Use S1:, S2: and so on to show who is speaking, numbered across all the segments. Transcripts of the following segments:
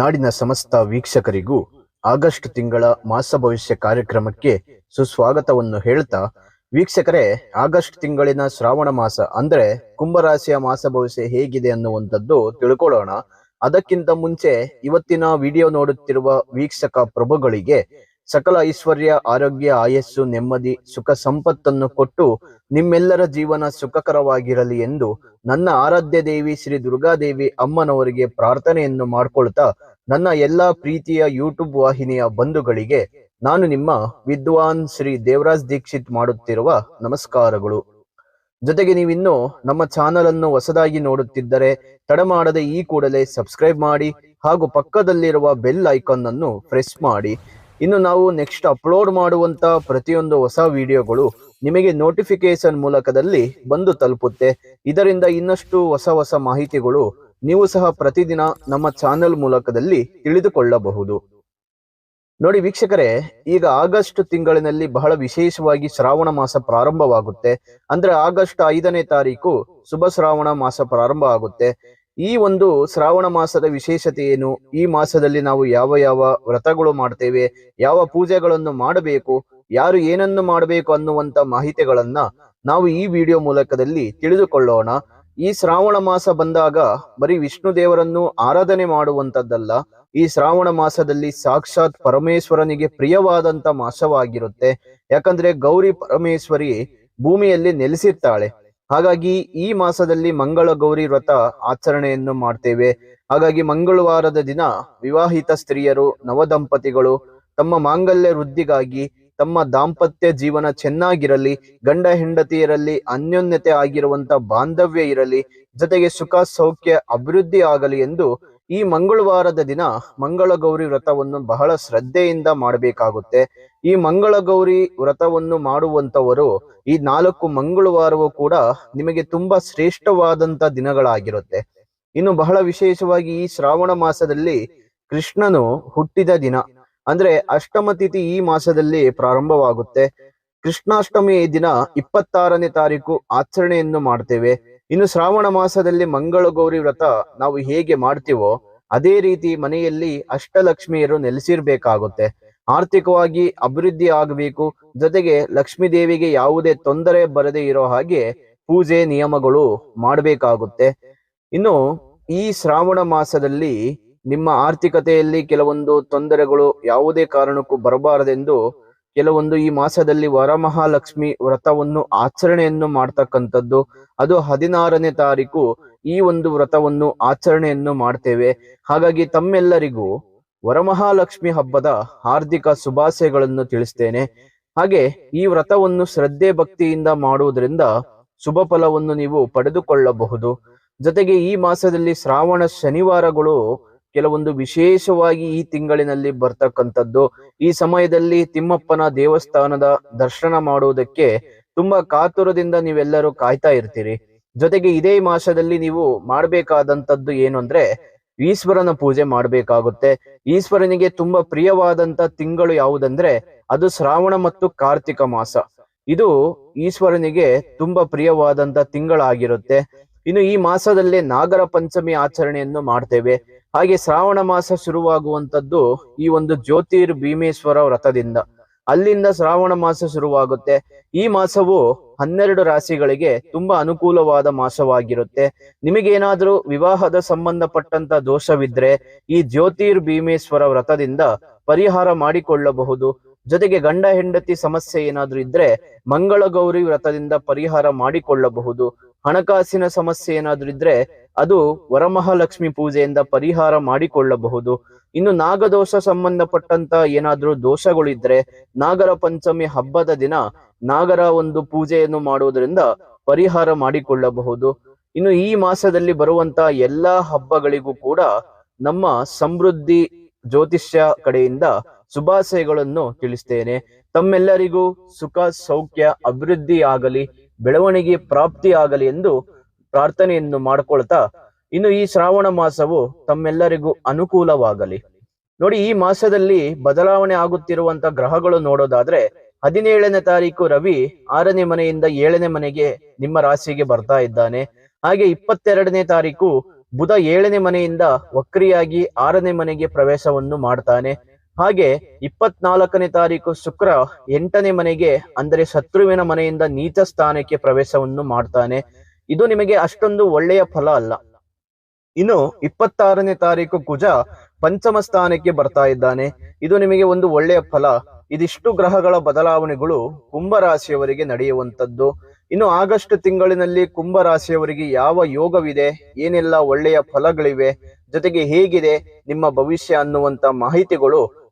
S1: ನಾಡಿನ ಸಮಸ್ತ ವೀಕ್ಷಕರಿಗೂ ಆಗಸ್ಟ್ ತಿಂಗಳ ಮಾಸ ಭವಿಷ್ಯ ಕಾರ್ಯಕ್ರಮಕ್ಕೆ ಸುಸ್ವಾಗತವನ್ನು ಹೇಳ್ತಾ, ವೀಕ್ಷಕರೇ, ಆಗಸ್ಟ್ ತಿಂಗಳಿನ ಶ್ರಾವಣ ಮಾಸ ಅಂದ್ರೆ ಕುಂಭರಾಶಿಯ ಮಾಸ ಭವಿಷ್ಯ ಹೇಗಿದೆ ಅನ್ನುವಂಥದ್ದು ತಿಳ್ಕೊಳ್ಳೋಣ. ಅದಕ್ಕಿಂತ ಮುಂಚೆ ಇವತ್ತಿನ ವಿಡಿಯೋ ನೋಡುತ್ತಿರುವ ವೀಕ್ಷಕ ಪ್ರಭುಗಳಿಗೆ ಸಕಲ ಐಶ್ವರ್ಯ, ಆರೋಗ್ಯ, ಆಯಸ್ಸು, ನೆಮ್ಮದಿ, ಸುಖ ಸಂಪತ್ತನ್ನು ಕೊಟ್ಟು ನಿಮ್ಮೆಲ್ಲರ ಜೀವನ ಸುಖಕರವಾಗಿರಲಿ ಎಂದು ನನ್ನ ಆರಾಧ್ಯ ದೇವಿ ಶ್ರೀ ದುರ್ಗಾದೇವಿ ಅಮ್ಮನವರಿಗೆ ಪ್ರಾರ್ಥನೆಯನ್ನು ಮಾಡ್ಕೊಳ್ತಾ ನನ್ನ ಎಲ್ಲಾ ಪ್ರೀತಿಯ ಯೂಟ್ಯೂಬ್ ವಾಹಿನಿಯ ಬಂಧುಗಳಿಗೆ ನಾನು ನಿಮ್ಮ ವಿದ್ವಾನ್ ಶ್ರೀ ದೇವರಾಜ್ ದೀಕ್ಷಿತ್ ಮಾಡುತ್ತಿರುವ ನಮಸ್ಕಾರಗಳು. ಜೊತೆಗೆ ನೀವಿನ್ನು ನಮ್ಮ ಚಾನಲ್ ಅನ್ನು ಹೊಸದಾಗಿ ನೋಡುತ್ತಿದ್ದರೆ ತಡ ಮಾಡದೆ ಈ ಕೂಡಲೇ ಸಬ್ಸ್ಕ್ರೈಬ್ ಮಾಡಿ ಹಾಗೂ ಪಕ್ಕದಲ್ಲಿರುವ ಬೆಲ್ ಐಕಾನ್ ಅನ್ನು ಪ್ರೆಸ್ ಮಾಡಿ. ಇನ್ನು ನಾವು ನೆಕ್ಸ್ಟ್ ಅಪ್ಲೋಡ್ ಮಾಡುವಂತ ಪ್ರತಿಯೊಂದು ಹೊಸ ವಿಡಿಯೋಗಳು ನಿಮಗೆ ನೋಟಿಫಿಕೇಶನ್ ಮೂಲಕದಲ್ಲಿ ಬಂದು ತಲುಪುತ್ತೆ. ಇದರಿಂದ ಇನ್ನಷ್ಟು ಹೊಸ ಹೊಸ ಮಾಹಿತಿಗಳು ನೀವು ಸಹ ಪ್ರತಿದಿನ ನಮ್ಮ ಚಾನೆಲ್ ಮೂಲಕದಲ್ಲಿ ತಿಳಿದುಕೊಳ್ಳಬಹುದು. ನೋಡಿ ವೀಕ್ಷಕರೇ, ಈಗ ಆಗಸ್ಟ್ ತಿಂಗಳಿನಲ್ಲಿ ಬಹಳ ವಿಶೇಷವಾಗಿ ಶ್ರಾವಣ ಮಾಸ ಪ್ರಾರಂಭವಾಗುತ್ತೆ. ಅಂದ್ರೆ ಆಗಸ್ಟ್ ಐದನೇ ತಾರೀಕು ಶುಭ ಶ್ರಾವಣ ಮಾಸ ಪ್ರಾರಂಭ ಆಗುತ್ತೆ. ಈ ಒಂದು ಶ್ರಾವಣ ಮಾಸದ ವಿಶೇಷತೆ ಏನು? ಈ ಮಾಸದಲ್ಲಿ ನಾವು ಯಾವ ಯಾವ ವ್ರತಗಳು ಮಾಡ್ತೇವೆ? ಯಾವ ಪೂಜೆಗಳನ್ನು ಮಾಡಬೇಕು? ಯಾರು ಏನನ್ನು ಮಾಡಬೇಕು ಅನ್ನುವಂತ ಮಾಹಿತಿಗಳನ್ನ ನಾವು ಈ ವಿಡಿಯೋ ಮೂಲಕದಲ್ಲಿ ತಿಳಿದುಕೊಳ್ಳೋಣ. ಈ ಶ್ರಾವಣ ಮಾಸ ಬಂದಾಗ ಬರೀ ವಿಷ್ಣು ದೇವರನ್ನು ಆರಾಧನೆ ಮಾಡುವಂತದ್ದಲ್ಲ ಈ ಶ್ರಾವಣ ಮಾಸದಲ್ಲಿ ಸಾಕ್ಷಾತ್ ಪರಮೇಶ್ವರನಿಗೆ ಪ್ರಿಯವಾದಂತ ಮಾಸವಾಗಿರುತ್ತೆ. ಯಾಕಂದ್ರೆ ಗೌರಿ ಪರಮೇಶ್ವರಿ ಭೂಮಿಯಲ್ಲಿ ನೆಲೆಸಿರ್ತಾಳೆ. ಹಾಗಾಗಿ ಈ ಮಾಸದಲ್ಲಿ ಮಂಗಳ ಗೌರಿ ವ್ರತ ಆಚರಣೆಯನ್ನು ಮಾಡ್ತೇವೆ. ಹಾಗಾಗಿ ಮಂಗಳವಾರದ ದಿನ ವಿವಾಹಿತ ಸ್ತ್ರೀಯರು, ನವದಂಪತಿಗಳು ತಮ್ಮ ಮಾಂಗಲ್ಯ ವೃದ್ಧಿಗಾಗಿ ತಮ್ಮ ದಾಂಪತ್ಯ ಜೀವನ ಚೆನ್ನಾಗಿರಲಿ, ಗಂಡ ಹೆಂಡತಿಯರಲ್ಲಿ ಅನ್ಯೋನ್ಯತೆ ಆಗಿರುವಂತ ಬಾಂಧವ್ಯ ಇರಲಿ, ಜೊತೆಗೆ ಸುಖ, ಸೌಖ್ಯ, ಅಭಿವೃದ್ಧಿ ಆಗಲಿ ಎಂದು ಈ ಮಂಗಳವಾರದ ದಿನ ಮಂಗಳಗೌರಿ ವ್ರತವನ್ನು ಬಹಳ ಶ್ರದ್ಧೆಯಿಂದ ಮಾಡಬೇಕಾಗುತ್ತೆ. ಈ ಮಂಗಳಗೌರಿ ವ್ರತವನ್ನು ಮಾಡುವಂತವರು ಈ ನಾಲ್ಕು ಮಂಗಳವಾರವೂ ಕೂಡ ನಿಮಗೆ ತುಂಬಾ ಶ್ರೇಷ್ಠವಾದಂತ ದಿನಗಳಾಗಿರುತ್ತೆ. ಇನ್ನು ಬಹಳ ವಿಶೇಷವಾಗಿ ಈ ಶ್ರಾವಣ ಮಾಸದಲ್ಲಿ ಕೃಷ್ಣನು ಹುಟ್ಟಿದ ದಿನ. ಅಂದ್ರೆ ಅಷ್ಟಮ ತಿಥಿ ಈ ಮಾಸದಲ್ಲಿ ಪ್ರಾರಂಭವಾಗುತ್ತೆ. ಕೃಷ್ಣಾಷ್ಟಮಿ ದಿನ ಇಪ್ಪತ್ತಾರನೇ ತಾರೀಕು ಆಚರಣೆಯನ್ನು ಮಾಡ್ತೇವೆ. ಇನ್ನು ಶ್ರಾವಣ ಮಾಸದಲ್ಲಿ ಮಂಗಳ ಗೌರಿ ವ್ರತ ನಾವು ಹೇಗೆ ಮಾಡ್ತೀವೋ ಅದೇ ರೀತಿ ಮನೆಯಲ್ಲಿ ಅಷ್ಟಲಕ್ಷ್ಮಿಯರು ನೆಲೆಸಿರ್ಬೇಕಾಗುತ್ತೆ. ಆರ್ಥಿಕವಾಗಿ ಅಭಿವೃದ್ಧಿ ಆಗಬೇಕು. ಜೊತೆಗೆ ಲಕ್ಷ್ಮೀ ದೇವಿಗೆ ಯಾವುದೇ ತೊಂದರೆ ಬರದೇ ಇರೋ ಹಾಗೆ ಪೂಜೆ ನಿಯಮಗಳು ಮಾಡಬೇಕಾಗುತ್ತೆ. ಇನ್ನು ಈ ಶ್ರಾವಣ ಮಾಸದಲ್ಲಿ ನಿಮ್ಮ ಆರ್ಥಿಕತೆಯಲ್ಲಿ ಕೆಲವೊಂದು ತೊಂದರೆಗಳು ಯಾವುದೇ ಕಾರಣಕ್ಕೂ ಬರಬಾರದೆಂದು ಕೆಲವೊಂದು ಈ ಮಾಸದಲ್ಲಿ ವರಮಹಾಲಕ್ಷ್ಮಿ ವ್ರತವನ್ನು ಆಚರಣೆಯನ್ನು ಮಾಡ್ತಕ್ಕಂಥದ್ದು. ಅದು ಹದಿನಾರನೇ ತಾರೀಕು ಈ ಒಂದು ವ್ರತವನ್ನು ಆಚರಣೆಯನ್ನು ಮಾಡ್ತೇವೆ. ಹಾಗಾಗಿ ತಮ್ಮೆಲ್ಲರಿಗೂ ವರಮಹಾಲಕ್ಷ್ಮಿ ಹಬ್ಬದ ಹಾರ್ದಿಕ ಶುಭಾಶಯಗಳನ್ನು ತಿಳಿಸ್ತೇನೆ. ಹಾಗೆ ಈ ವ್ರತವನ್ನು ಶ್ರದ್ಧೆ ಭಕ್ತಿಯಿಂದ ಮಾಡುವುದರಿಂದ ಶುಭ ಫಲವನ್ನು ನೀವು ಪಡೆದುಕೊಳ್ಳಬಹುದು. ಜೊತೆಗೆ ಈ ಮಾಸದಲ್ಲಿ ಶ್ರಾವಣ ಶನಿವಾರಗಳು ಕೆಲವೊಂದು ವಿಶೇಷವಾಗಿ ಈ ತಿಂಗಳಿನಲ್ಲಿ ಬರ್ತಕ್ಕಂಥದ್ದು. ಈ ಸಮಯದಲ್ಲಿ ತಿಮ್ಮಪ್ಪನ ದೇವಸ್ಥಾನದ ದರ್ಶನ ಮಾಡುವುದಕ್ಕೆ ತುಂಬಾ ಕಾತುರದಿಂದ ನೀವೆಲ್ಲರೂ ಕಾಯ್ತಾ ಇರ್ತೀರಿ. ಜೊತೆಗೆ ಇದೇ ಮಾಸದಲ್ಲಿ ನೀವು ಮಾಡಬೇಕಾದಂಥದ್ದು ಏನು ಅಂದ್ರೆ ಈಶ್ವರನ ಪೂಜೆ ಮಾಡಬೇಕಾಗುತ್ತೆ. ಈಶ್ವರನಿಗೆ ತುಂಬಾ ಪ್ರಿಯವಾದಂತ ತಿಂಗಳು ಯಾವುದಂದ್ರೆ ಅದು ಶ್ರಾವಣ ಮತ್ತು ಕಾರ್ತಿಕ ಮಾಸ. ಇದು ಈಶ್ವರನಿಗೆ ತುಂಬಾ ಪ್ರಿಯವಾದಂತ ತಿಂಗಳಾಗಿರುತ್ತೆ. ಇನ್ನು ಈ ಮಾಸದಲ್ಲೇ ನಾಗರ ಪಂಚಮಿ ಆಚರಣೆಯನ್ನು ಮಾಡ್ತೇವೆ. ಹಾಗೆ ಶ್ರಾವಣ ಮಾಸ ಶುರುವಾಗುವಂತದ್ದು ಈ ಒಂದು ಜ್ಯೋತಿರ್ ಭೀಮೇಶ್ವರ ವ್ರತದಿಂದ. ಅಲ್ಲಿಂದ ಶ್ರಾವಣ ಮಾಸ ಶುರುವಾಗುತ್ತೆ. ಈ ಮಾಸವು ಹನ್ನೆರಡು ರಾಶಿಗಳಿಗೆ ತುಂಬಾ ಅನುಕೂಲವಾದ ಮಾಸವಾಗಿರುತ್ತೆ. ನಿಮಗೇನಾದ್ರೂ ವಿವಾಹದ ಸಂಬಂಧಪಟ್ಟಂತ ದೋಷವಿದ್ರೆ ಈ ಜ್ಯೋತಿರ್ ಭೀಮೇಶ್ವರ ವ್ರತದಿಂದ ಪರಿಹಾರ ಮಾಡಿಕೊಳ್ಳಬಹುದು. ಜೊತೆಗೆ ಗಂಡ ಹೆಂಡತಿ ಸಮಸ್ಯೆ ಏನಾದ್ರೂ ಇದ್ರೆ ಮಂಗಳ ಗೌರಿ ವ್ರತದಿಂದ ಪರಿಹಾರ ಮಾಡಿಕೊಳ್ಳಬಹುದು. ಹಣಕಾಸಿನ ಸಮಸ್ಯೆ ಏನಾದ್ರೂ ಇದ್ರೆ ಅದು ವರಮಹಾಲಕ್ಷ್ಮಿ ಪೂಜೆಯಿಂದ ಪರಿಹಾರ ಮಾಡಿಕೊಳ್ಳಬಹುದು. ಇನ್ನು ನಾಗದೋಷ ಸಂಬಂಧಪಟ್ಟಂತ ಏನಾದ್ರೂ ದೋಷಗಳಿದ್ರೆ ನಾಗರ ಪಂಚಮಿ ಹಬ್ಬದ ದಿನ ನಾಗರ ಒಂದು ಪೂಜೆಯನ್ನು ಮಾಡುವುದರಿಂದ ಪರಿಹಾರ ಮಾಡಿಕೊಳ್ಳಬಹುದು. ಇನ್ನು ಈ ಮಾಸದಲ್ಲಿ ಬರುವಂತ ಎಲ್ಲಾ ಹಬ್ಬಗಳಿಗೂ ಕೂಡ ನಮ್ಮ ಸಮೃದ್ಧಿ ಜ್ಯೋತಿಷ್ಯ ಕಡೆಯಿಂದ ಶುಭಾಶಯಗಳನ್ನು ತಿಳಿಸ್ತೇನೆ. ತಮ್ಮೆಲ್ಲರಿಗೂ ಸುಖ, ಸೌಖ್ಯ ಅಭಿವೃದ್ಧಿ ಆಗಲಿ ಬೆಳವಣಿಗೆ ಪ್ರಾಪ್ತಿ ಆಗಲಿ ಎಂದು ಪ್ರಾರ್ಥನೆಯನ್ನು ಮಾಡ್ಕೊಳ್ತಾ, ಇನ್ನು ಈ ಶ್ರಾವಣ ಮಾಸವು ತಮ್ಮೆಲ್ಲರಿಗೂ ಅನುಕೂಲವಾಗಲಿ. ನೋಡಿ, ಈ ಮಾಸದಲ್ಲಿ ಬದಲಾವಣೆ ಆಗುತ್ತಿರುವಂತ ಗ್ರಹಗಳು ನೋಡೋದಾದ್ರೆ, ಹದಿನೇಳನೇ ತಾರೀಕು ರವಿ ಆರನೇ ಮನೆಯಿಂದ ಏಳನೇ ಮನೆಗೆ ನಿಮ್ಮ ರಾಶಿಗೆ ಬರ್ತಾ ಇದ್ದಾನೆ. ಹಾಗೆ ಇಪ್ಪತ್ತೆರಡನೇ ತಾರೀಕು ಬುಧ ಏಳನೇ ಮನೆಯಿಂದ ವಕ್ರಿಯಾಗಿ ಆರನೇ ಮನೆಗೆ ಪ್ರವೇಶವನ್ನು ಮಾಡ್ತಾನೆ. ಹಾಗೆ ಇಪ್ಪತ್ನಾಲ್ಕನೇ ತಾರೀಕು ಶುಕ್ರ ಎಂಟನೇ ಮನೆಗೆ, ಅಂದರೆ ಶತ್ರುವಿನ ಮನೆಯಿಂದ ನೀಚ ಸ್ಥಾನಕ್ಕೆ ಪ್ರವೇಶವನ್ನು ಮಾಡ್ತಾನೆ. ಇದು ನಿಮಗೆ ಅಷ್ಟೊಂದು ಒಳ್ಳೆಯ ಫಲ ಅಲ್ಲ. ಇನ್ನು ಇಪ್ಪತ್ತಾರನೇ ತಾರೀಕು ಕುಜ ಪಂಚಮ ಸ್ಥಾನಕ್ಕೆ ಬರ್ತಾ ಇದ್ದಾನೆ. ಇದು ನಿಮಗೆ ಒಂದು ಒಳ್ಳೆಯ ಫಲ. ಇದಿಷ್ಟು ಗ್ರಹಗಳ ಬದಲಾವಣೆಗಳು ಕುಂಭರಾಶಿಯವರಿಗೆ ನಡೆಯುವಂಥದ್ದು. ಇನ್ನು ಆಗಸ್ಟ್ ತಿಂಗಳಿನಲ್ಲಿ ಕುಂಭರಾಶಿಯವರಿಗೆ ಯಾವ ಯೋಗವಿದೆ, ಏನೆಲ್ಲ ಒಳ್ಳೆಯ ಫಲಗಳಿವೆ, ಜೊತೆಗೆ ಹೇಗಿದೆ, ನಿಮ್ಮ ಭವಿಷ್ಯ ಅನ್ನುವಂತ ಮಾಹಿತಿಗಳು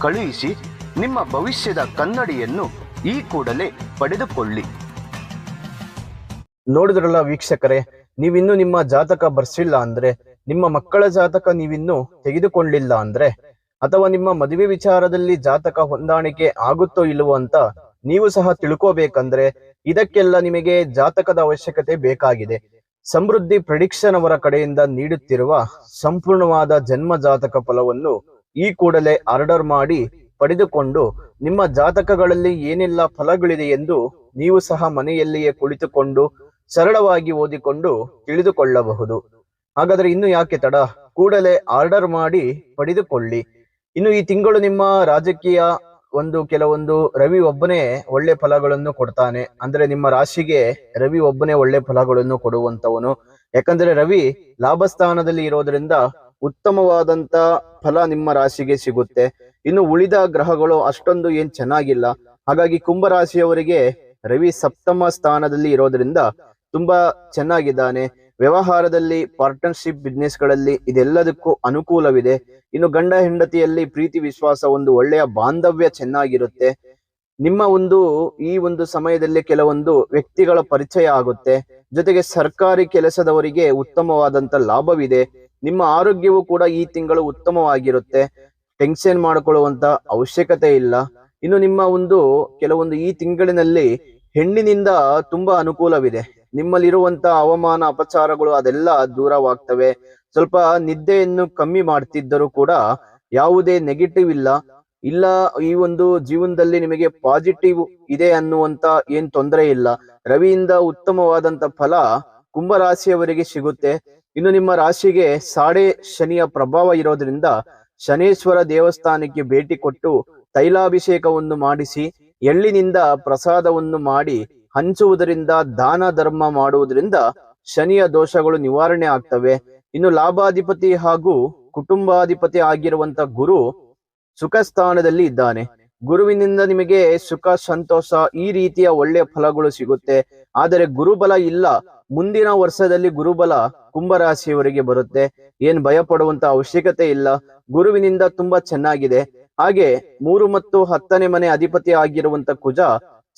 S2: ಕಳುಹಿಸಿ ನಿಮ್ಮ ಭವಿಷ್ಯದ ಕನ್ನಡಿಯನ್ನು ಈ ಕೂಡಲೇ ಪಡೆದುಕೊಳ್ಳಿ.
S1: ನೋಡಿದ್ರಲ್ಲ ವೀಕ್ಷಕರೇ, ನೀವಿನ್ನು ನಿಮ್ಮ ಜಾತಕ ಬರ್ಸಿಲ್ಲ ಅಂದ್ರೆ, ನಿಮ್ಮ ಮಕ್ಕಳ ಜಾತಕ ನೀವಿನ್ನು ತೆಗೆದುಕೊಂಡಿಲ್ಲ ಅಂದ್ರೆ, ಅಥವಾ ನಿಮ್ಮ ಮದುವೆ ವಿಚಾರದಲ್ಲಿ ಜಾತಕ ಹೊಂದಾಣಿಕೆ ಆಗುತ್ತೋ ಇಲ್ಲವೋ ಅಂತ ನೀವು ಸಹ ತಿಳ್ಕೋಬೇಕಂದ್ರೆ, ಇದಕ್ಕೆಲ್ಲ ನಿಮಗೆ ಜಾತಕದ ಅವಶ್ಯಕತೆ ಬೇಕಾಗಿದೆ. ಸಮೃದ್ಧಿ ಪ್ರಿಡಿಕ್ಷನ್ ಅವರ ಕಡೆಯಿಂದ ನೀಡುತ್ತಿರುವ ಸಂಪೂರ್ಣವಾದ ಜನ್ಮ ಜಾತಕ ಫಲವನ್ನು ಈ ಕೂಡಲೇ ಆರ್ಡರ್ ಮಾಡಿ ಪಡೆದುಕೊಂಡು ನಿಮ್ಮ ಜಾತಕಗಳಲ್ಲಿ ಏನೆಲ್ಲ ಫಲಗಳಿದೆ ಎಂದು ನೀವು ಸಹ ಮನೆಯಲ್ಲಿಯೇ ಕುಳಿತುಕೊಂಡು ಸರಳವಾಗಿ ಓದಿಕೊಂಡು ತಿಳಿದುಕೊಳ್ಳಬಹುದು. ಹಾಗಾದ್ರೆ ಇನ್ನು ಯಾಕೆ ತಡ? ಕೂಡಲೇ ಆರ್ಡರ್ ಮಾಡಿ ಪಡೆದುಕೊಳ್ಳಿ. ಇನ್ನು ಈ ತಿಂಗಳು ನಿಮ್ಮ ರಾಜಕೀಯ ಒಂದು ಕೆಲವೊಂದು ರವಿ ಒಬ್ಬನೇ ಒಳ್ಳೆ ಫಲಗಳನ್ನು ಕೊಡ್ತಾನೆ. ಅಂದ್ರೆ ನಿಮ್ಮ ರಾಶಿಗೆ ರವಿ ಒಬ್ಬನೇ ಒಳ್ಳೆ ಫಲಗಳನ್ನು ಕೊಡುವಂತವನು ಯಾಕಂದ್ರೆ ರವಿ ಲಾಭಸ್ಥಾನದಲ್ಲಿ ಇರೋದ್ರಿಂದ ಉತ್ತಮವಾದಂತ ಫಲ ನಿಮ್ಮ ರಾಶಿಗೆ ಸಿಗುತ್ತೆ. ಇನ್ನು ಉಳಿದ ಗ್ರಹಗಳು ಅಷ್ಟೊಂದು ಏನ್ ಚೆನ್ನಾಗಿಲ್ಲ. ಹಾಗಾಗಿ ಕುಂಭ ರಾಶಿಯವರಿಗೆ ರವಿ ಸಪ್ತಮ ಸ್ಥಾನದಲ್ಲಿ ಇರೋದ್ರಿಂದ ತುಂಬಾ ಚೆನ್ನಾಗಿದ್ದಾನೆ. ವ್ಯವಹಾರದಲ್ಲಿ ಪಾರ್ಟ್ನರ್ಶಿಪ್ ಬಿಸ್ನೆಸ್ಗಳಲ್ಲಿ ಇದೆಲ್ಲದಕ್ಕೂ ಅನುಕೂಲವಿದೆ. ಇನ್ನು ಗಂಡ ಹೆಂಡತಿಯಲ್ಲಿ ಪ್ರೀತಿ ವಿಶ್ವಾಸ ಒಂದು ಒಳ್ಳೆಯ ಬಾಂಧವ್ಯ ಚೆನ್ನಾಗಿರುತ್ತೆ. ನಿಮ್ಮ ಒಂದು, ಈ ಒಂದು ಸಮಯದಲ್ಲಿ ಕೆಲವೊಂದು ವ್ಯಕ್ತಿಗಳ ಪರಿಚಯ ಆಗುತ್ತೆ. ಜೊತೆಗೆ ಸರ್ಕಾರಿ ಕೆಲಸದವರಿಗೆ ಉತ್ತಮವಾದಂತ ಲಾಭವಿದೆ. ನಿಮ್ಮ ಆರೋಗ್ಯವು ಕೂಡ ಈ ತಿಂಗಳು ಉತ್ತಮವಾಗಿರುತ್ತೆ. ಟೆನ್ಷನ್ ಮಾಡಿಕೊಳ್ಳುವಂತ ಅವಶ್ಯಕತೆ ಇಲ್ಲ. ಇನ್ನು ನಿಮ್ಮ ಒಂದು ಕೆಲವೊಂದು ಈ ತಿಂಗಳಿನಲ್ಲಿ ಹೆಣ್ಣಿನಿಂದ ತುಂಬಾ ಅನುಕೂಲವಿದೆ. ನಿಮ್ಮಲ್ಲಿರುವಂತ ಅವಮಾನ ಅಪಚಾರಗಳು ಅದೆಲ್ಲ ದೂರವಾಗ್ತವೆ. ಸ್ವಲ್ಪ ನಿದ್ದೆಯನ್ನು ಕಮ್ಮಿ ಮಾಡ್ತಿದ್ದರೂ ಕೂಡ ಯಾವುದೇ ನೆಗೆಟಿವ್ ಇಲ್ಲ. ಇಲ್ಲ, ಈ ಒಂದು ಜೀವನದಲ್ಲಿ ನಿಮಗೆ ಪಾಸಿಟಿವ್ ಇದೆ ಅನ್ನುವಂತ ಏನ್ ತೊಂದರೆ ಇಲ್ಲ. ರವಿಯಿಂದ ಉತ್ತಮವಾದಂತ ಫಲ ಕುಂಭರಾಶಿಯವರಿಗೆ ಸಿಗುತ್ತೆ. ಇನ್ನು ನಿಮ್ಮ ರಾಶಿಗೆ ಸಾಡೆ ಶನಿಯ ಪ್ರಭಾವ ಇರೋದ್ರಿಂದ ಶನೇಶ್ವರ ದೇವಸ್ಥಾನಕ್ಕೆ ಭೇಟಿ ಕೊಟ್ಟು ತೈಲಾಭಿಷೇಕವನ್ನು ಮಾಡಿಸಿ, ಎಳ್ಳಿನಿಂದ ಪ್ರಸಾದವನ್ನು ಮಾಡಿ, ಹಂಚುವುದರಿಂದ ದಾನ ಧರ್ಮ ಮಾಡುವುದರಿಂದ ಶನಿಯ ದೋಷಗಳು ನಿವಾರಣೆ ಆಗ್ತವೆ. ಇನ್ನು ಲಾಭಾಧಿಪತಿ ಹಾಗೂ ಕುಟುಂಬಾಧಿಪತಿ ಆಗಿರುವಂತ ಗುರು ಸುಖ ಸ್ಥಾನದಲ್ಲಿ ಇದ್ದಾನೆ. ಗುರುವಿನಿಂದ ನಿಮಗೆ ಸುಖ, ಸಂತೋಷ ಈ ರೀತಿಯ ಒಳ್ಳೆಯ ಫಲಗಳು ಸಿಗುತ್ತೆ. ಆದರೆ ಗುರುಬಲ ಇಲ್ಲ. ಮುಂದಿನ ವರ್ಷದಲ್ಲಿ ಗುರುಬಲ ಕುಂಭರಾಶಿಯವರಿಗೆ ಬರುತ್ತೆ. ಏನ್ ಭಯ ಪಡುವಂತ ಅವಶ್ಯಕತೆ ಇಲ್ಲ. ಗುರುವಿನಿಂದ ತುಂಬಾ ಚೆನ್ನಾಗಿದೆ. ಹಾಗೆ ಮೂರು ಮತ್ತು ಹತ್ತನೇ ಮನೆ ಅಧಿಪತಿ ಆಗಿರುವಂತ ಕುಜ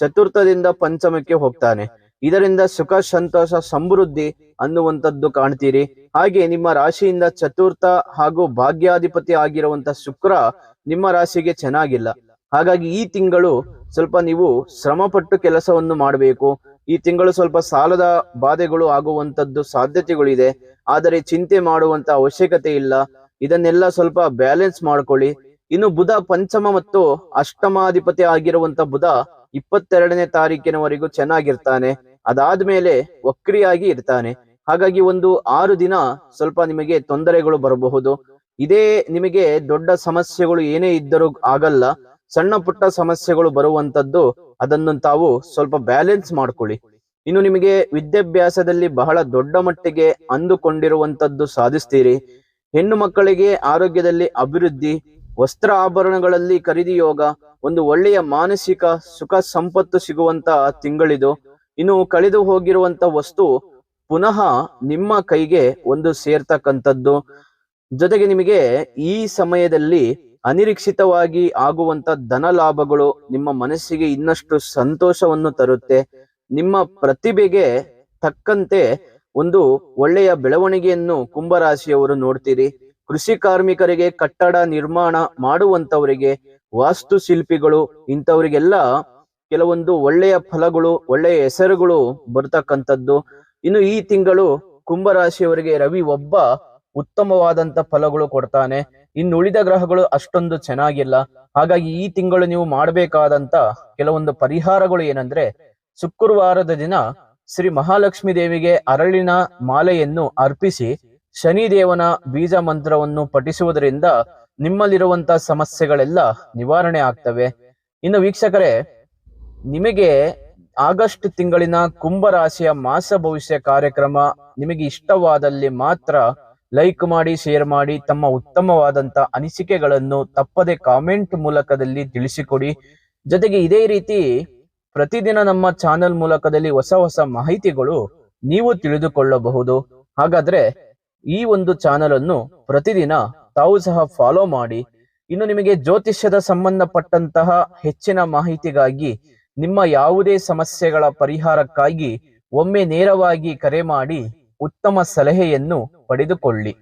S1: ಚತುರ್ಥದಿಂದ ಪಂಚಮಕ್ಕೆ ಹೋಗ್ತಾನೆ. ಇದರಿಂದ ಸುಖ, ಸಂತೋಷ, ಸಮೃದ್ಧಿ ಅನ್ನುವಂಥದ್ದು ಕಾಣ್ತೀರಿ. ಹಾಗೆ ನಿಮ್ಮ ರಾಶಿಯಿಂದ ಚತುರ್ಥ ಹಾಗೂ ಭಾಗ್ಯಾಧಿಪತಿ ಆಗಿರುವಂತ ಶುಕ್ರ ನಿಮ್ಮ ರಾಶಿಗೆ ಚೆನ್ನಾಗಿಲ್ಲ. ಹಾಗಾಗಿ ಈ ತಿಂಗಳು ಸ್ವಲ್ಪ ನೀವು ಶ್ರಮಪಟ್ಟು ಕೆಲಸವನ್ನು ಮಾಡಬೇಕು. ಈ ತಿಂಗಳು ಸ್ವಲ್ಪ ಸಾಲದ ಬಾಧೆಗಳು ಆಗುವಂತದ್ದು ಸಾಧ್ಯತೆಗಳಿದೆ. ಆದರೆ ಚಿಂತೆ ಮಾಡುವಂತ ಅವಶ್ಯಕತೆ ಇಲ್ಲ. ಇದನ್ನೆಲ್ಲ ಸ್ವಲ್ಪ ಬ್ಯಾಲೆನ್ಸ್ ಮಾಡ್ಕೊಳ್ಳಿ. ಇನ್ನು ಬುಧ ಪಂಚಮ ಮತ್ತು ಅಷ್ಟಮಾಧಿಪತಿ ಆಗಿರುವಂತ ಬುಧ ಇಪ್ಪತ್ತೆರಡನೇ ತಾರೀಕಿನವರೆಗೂ ಚೆನ್ನಾಗಿರ್ತಾನೆ. ಅದಾದ್ಮೇಲೆ ವಕ್ರಿಯಾಗಿ ಇರ್ತಾನೆ. ಹಾಗಾಗಿ ಒಂದು ಆರು ದಿನ ಸ್ವಲ್ಪ ನಿಮಗೆ ತೊಂದರೆಗಳು ಬರಬಹುದು. ಇದೇ ನಿಮಗೆ ದೊಡ್ಡ ಸಮಸ್ಯೆಗಳು ಏನೇ ಇದ್ದರೂ ಆಗಲ್ಲ. ಸಣ್ಣ ಪುಟ್ಟ ಸಮಸ್ಯೆಗಳು ಬರುವಂತದ್ದು ಅದನ್ನು ತಾವು ಸ್ವಲ್ಪ ಬ್ಯಾಲೆನ್ಸ್ ಮಾಡ್ಕೊಳ್ಳಿ. ಇನ್ನು ನಿಮಗೆ ವಿದ್ಯಾಭ್ಯಾಸದಲ್ಲಿ ಬಹಳ ದೊಡ್ಡ ಮಟ್ಟಿಗೆ ಅಂದುಕೊಂಡಿರುವಂತದ್ದು ಸಾಧಿಸ್ತೀರಿ. ಹೆಣ್ಣು ಮಕ್ಕಳಿಗೆ ಆರೋಗ್ಯದಲ್ಲಿ ಅಭಿವೃದ್ಧಿ, ವಸ್ತ್ರ ಆಭರಣಗಳಲ್ಲಿ ಖರೀದಿ ಯೋಗ, ಒಂದು ಒಳ್ಳೆಯ ಮಾನಸಿಕ ಸುಖ ಸಂಪತ್ತು ಸಿಗುವಂತ ತಿಂಗಳಿದು. ಇನ್ನು ಕಳೆದು ಹೋಗಿರುವಂತ ವಸ್ತು ಪುನಃ ನಿಮ್ಮ ಕೈಗೆ ಒಂದು ಸೇರ್ತಕ್ಕಂಥದ್ದು. ಜೊತೆಗೆ ನಿಮಗೆ ಈ ಸಮಯದಲ್ಲಿ ಅನಿರೀಕ್ಷಿತವಾಗಿ ಆಗುವಂತ ಧನ ಲಾಭಗಳು ನಿಮ್ಮ ಮನಸ್ಸಿಗೆ ಇನ್ನಷ್ಟು ಸಂತೋಷವನ್ನು ತರುತ್ತೆ. ನಿಮ್ಮ ಪ್ರತಿಭೆಗೆ ತಕ್ಕಂತೆ ಒಂದು ಒಳ್ಳೆಯ ಬೆಳವಣಿಗೆಯನ್ನು ಕುಂಭರಾಶಿಯವರು ನೋಡ್ತೀರಿ. ಕೃಷಿ ಕಾರ್ಮಿಕರಿಗೆ ಕಟ್ಟಡ ನಿರ್ಮಾಣ ಮಾಡುವಂತವರಿಗೆ ವಾಸ್ತುಶಿಲ್ಪಿಗಳು ಇಂಥವರಿಗೆಲ್ಲ ಕೆಲವೊಂದು ಒಳ್ಳೆಯ ಫಲಗಳು, ಒಳ್ಳೆಯ ಹೆಸರುಗಳು ಬರ್ತಕ್ಕಂಥದ್ದು. ಇನ್ನು ಈ ತಿಂಗಳು ಕುಂಭರಾಶಿಯವರಿಗೆ ರವಿ ಒಬ್ಬ ಉತ್ತಮವಾದಂತ ಫಲಗಳು ಕೊಡ್ತಾನೆ. ಇನ್ನು ಉಳಿದ ಗ್ರಹಗಳು ಅಷ್ಟೊಂದು ಚೆನ್ನಾಗಿಲ್ಲ. ಹಾಗಾಗಿ ಈ ತಿಂಗಳು ನೀವು ಮಾಡಬೇಕಾದಂತ ಕೆಲವೊಂದು ಪರಿಹಾರಗಳು ಏನಂದ್ರೆ, ಶುಕ್ರವಾರದ ದಿನ ಶ್ರೀ ಮಹಾಲಕ್ಷ್ಮಿ ದೇವಿಗೆ ಅರಳಿನ ಮಾಲೆಯನ್ನು ಅರ್ಪಿಸಿ ಶನಿ ದೇವನ ಬೀಜ ಮಂತ್ರವನ್ನು ಪಠಿಸುವುದರಿಂದ ನಿಮ್ಮಲ್ಲಿರುವಂತ ಸಮಸ್ಯೆಗಳೆಲ್ಲ ನಿವಾರಣೆ ಆಗ್ತವೆ. ಇನ್ನು ವೀಕ್ಷಕರೇ, ನಿಮಗೆ ಆಗಸ್ಟ್ ತಿಂಗಳಿನ ಕುಂಭರಾಶಿಯ ಮಾಸ ಭವಿಷ್ಯ ಕಾರ್ಯಕ್ರಮ ನಿಮಗೆ ಇಷ್ಟವಾದಲ್ಲಿ ಮಾತ್ರ ಲೈಕ್ ಮಾಡಿ, ಶೇರ್ ಮಾಡಿ, ತಮ್ಮ ಉತ್ತಮವಾದಂತ ಅನಿಸಿಕೆಗಳನ್ನು ತಪ್ಪದೆ ಕಾಮೆಂಟ್ ಮೂಲಕದಲ್ಲಿ ತಿಳಿಸಿಕೊಡಿ. ಜೊತೆಗೆ ಇದೇ ರೀತಿ ಪ್ರತಿದಿನ ನಮ್ಮ ಚಾನೆಲ್ ಮೂಲಕದಲ್ಲಿ ಹೊಸ ಹೊಸ ಮಾಹಿತಿಗಳು ನೀವು ತಿಳಿದುಕೊಳ್ಳಬಹುದು. ಹಾಗಾದ್ರೆ ಈ ಒಂದು ಚಾನೆಲ್ ಅನ್ನು ಪ್ರತಿದಿನ ತಾವು ಸಹ ಫಾಲೋ ಮಾಡಿ. ಇನ್ನು ನಿಮಗೆ ಜ್ಯೋತಿಷ್ಯದ ಸಂಬಂಧಪಟ್ಟಂತಹ ಹೆಚ್ಚಿನ ಮಾಹಿತಿಗಾಗಿ, ನಿಮ್ಮ ಯಾವುದೇ ಸಮಸ್ಯೆಗಳ ಪರಿಹಾರಕ್ಕಾಗಿ ಒಮ್ಮೆ ನೇರವಾಗಿ ಕರೆ ಮಾಡಿ. ಉತ್ತಮ ಸಲಹೆಯನ್ನು ಪಡೆದುಕೊಳ್ಳಿ.